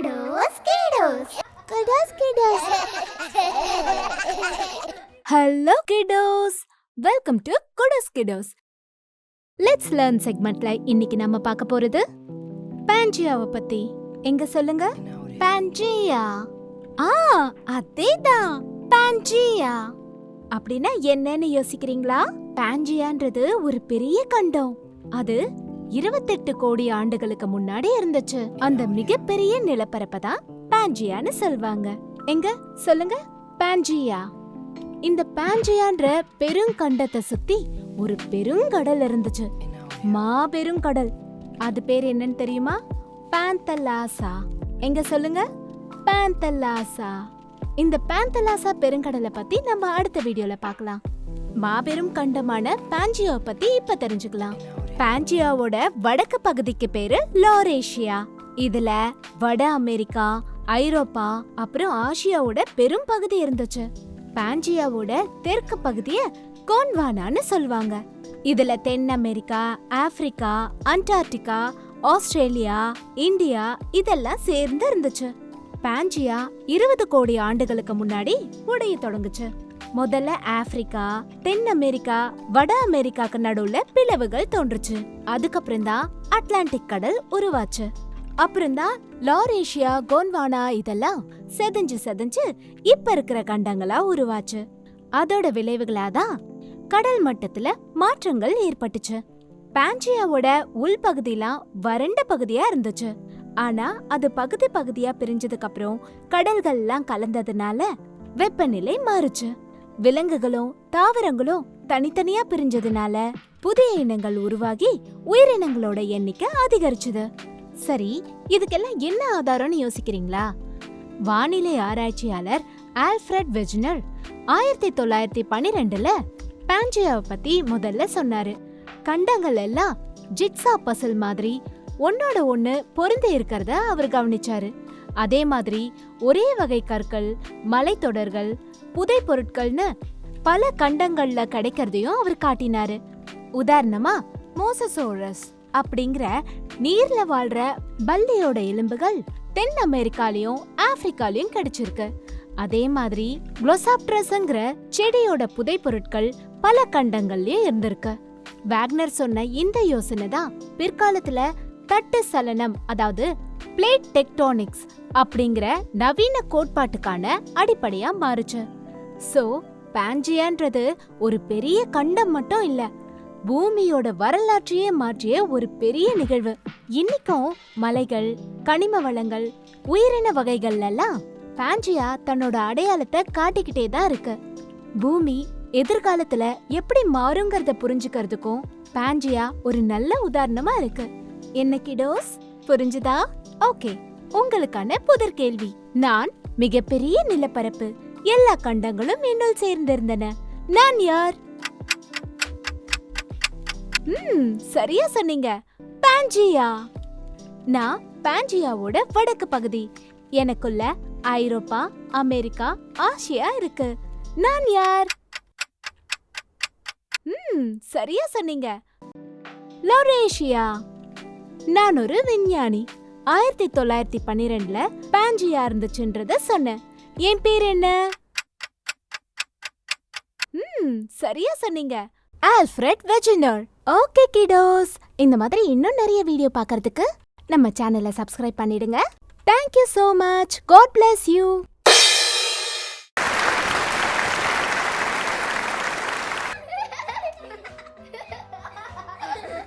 Kudos, kudos Kudos, kudos hello kudos welcome to kudos kudos let's learn செக்மெண்ட்ல இன்னைக்கு நம்ம பார்க்க போறது பாஞ்சியாவை பத்தி. எங்க சொல்லுங்க? பாஞ்சியா ஆ அதேதான். பாஞ்சியா அப்படின்னா என்னன்னு யோசிக்கிறீங்களா? பாஞ்சியான்றது ஒரு பெரிய கண்டம். அது இருபத்தெட்டு கோடி ஆண்டுகளுக்கு முன்னாடி இருந்துச்சு. அந்த மிகப்பெரிய நிலப்பரப்பை தான் பாஞ்சியான்னு சொல்வாங்க. எங்க? சொல்லுங்க. பாஞ்சியா இந்த பாஞ்சியான்ற பெருங்கண்டத்தை சுத்தி ஒரு பெருங்கடல் இருந்துச்சு. மாபெரும் கடல் அது பேர் என்னன்னு தெரியுமா? பாந்தலாசா எங்க சொல்லுங்க? பாந்தலாசா இந்த பாந்தலாசா பெருங்கடலை பத்தி நம்ம அடுத்த வீடியோல பார்க்கலாம். மாபெரும் கண்டமான பாஞ்சியாவை பத்தி இப்ப தெரிஞ்சுக்கலாம். பாஞ்சியாவோட வடக்கு பகுதிக்கு பேரு லோரேஷியா. இதுல வட அமெரிக்கா ஐரோப்பா அப்புறம் ஆசியாவோட பெரும் பகுதி இருந்துச்சு. பாஞ்சியாவோட தெற்கு பகுதிய கோன்வானான்னு சொல்லுவாங்க இதுல தென் America Africa Antarctica Australia India இதெல்லாம் சேர்ந்து இருந்துச்சு. பாஞ்சியா இருபது கோடி ஆண்டுகளுக்கு முன்னாடி உடைய தொடங்குச்சு. முதல்ல ஆப்பிரிக்கா தென் அமெரிக்கா வட அமெரிக்காக்கு நடுவுல பிளவுகள் தோன்றுச்சு. அதுக்கப்புறம் தான் அட்லாண்டிக் கடல் உருவாச்சு. அப்புறம் தான் லாரேஷியா கோன்வானா இதெல்லாம் செதஞ்சு செதஞ்சு இப்ப இருக்கிற கண்டங்களா உருவாச்சு. அதோட விளைவுகளாதான் கடல் மட்டத்துல மாற்றங்கள் ஏற்பட்டுச்சு. பாஞ்சியாவோட உள்பகுதிலாம் வறண்ட பகுதியா இருந்துச்சு. ஆனா அது பகுதி பகுதியா பிரிஞ்சதுக்கு அப்புறம் கடல்கள்லாம் கலந்ததுனால வெப்பநிலை மாறுச்சு. விலங்குகளும் தாவரங்களும் தனித்தனியா பிரிஞ்சதுனால புதிய இனங்கள் உருவாகி உயிரினங்களோட எண்ணிக்கை அதிகரிச்சது. சரி இதுக்கெல்லாம் என்ன ஆதாரம்னு யோசிக்கிறீங்களா? வானிலை ஆராய்ச்சியாளர் ஆல்ஃபிரட் வெஜ்னர் ஆயிரத்தி தொள்ளாயிரத்தி பன்னிரெண்டுல பாஞ்சியாவை பத்தி முதல்ல சொன்னாரு. கண்டங்கள் எல்லாம் ஜிக்ஸா பசல் மாதிரி ஒன்னோட ஒண்ணு பொருந்து இருக்கிறத அவர் கவனிச்சாரு. அதே மாதிரி ஒரே வகை கற்கள் மலைத்தொடர்கள் புதை பொருட்கள்னு பல கண்டங்கள்ல கிடைக்கிறதையும் அவர் காட்டினாரு. உதாரணமா மோசசோரஸ் அப்படிங்கிற நீர்ல வாழ்ற பல்லியோட எலும்புகள் தென் அமெரிக்காலையும் ஆப்பிரிக்காலையும் கிடைச்சிருக்கு. அதே மாதிரி குளோசாப்ட்ரஸ்ங்கிற செடியோட புதை பொருட்கள் பல கண்டங்கள்லயும் இருந்திருக்கு. வேக்னர் சொன்ன இந்த யோசனை தான் பிற்காலத்துல தட்டு சலனம் அதாவது பிளேட் டெக்டோனிக்ஸ் அப்படிங்கிற நவீன கோட்பாட்டுக்கான அடிப்படையா மாறுச்சு. சோ பாஞ்சியான்றது ஒரு பெரிய கண்டம் மட்டும் இல்ல. பூமியோட வரலாற்றையே மாற்றிய ஒரு பெரிய நிகழ்வு. இன்னைக்கும் மலைகள் கனிம வளங்கள் உயிரின வகைகள் எல்லாம் பாஞ்சியா தன்னோட அடையாளத்தை காட்டிக்கிட்டே தான் இருக்கு. பூமி எதிர்காலத்துல எப்படி மாறுங்கிறத புரிஞ்சுக்கிறதுக்கும் பாஞ்சியா ஒரு நல்ல உதாரணமா இருக்கு. என்ன கிடோஸ்? புரிஞ்சுதா? ஓகே. உங்களுக்கான புதர் கேள்வி. நான் மிகப்பெரிய நிலப்பரப்பு. எல்லா கண்டங்களும் என்னுள் சேர்ந்திருந்தன. நான் யார்? ம் சரியா சொன்னீங்க. பாஞ்சியா? நான் பாஞ்சியாவோட வடக்கு பகுதி. எனக்குள்ள ஐரோப்பா அமெரிக்கா ஆசியா இருக்கு. நான் யார்? ம் சரியா சொன்னீங்க. லொரேஷியா? நான் ஒரு விஞ்ஞானி. ஆயிரத்தி தொள்ளாயிரத்தி பன்னிரெண்டுல பாஞ்சியா இருந்துச்சுன்றத சொன்னேன். என் பேர் என்ன? ம் சரியா சொன்னீங்க. Alfred Wegener. Okay kudos. இந்த மாதிரி இன்னும் நிறைய வீடியோ பார்க்கறதுக்கு நம்ம சேனலை சப்ஸ்கிரைப் பண்ணிடுங்க. Thank you so much god bless you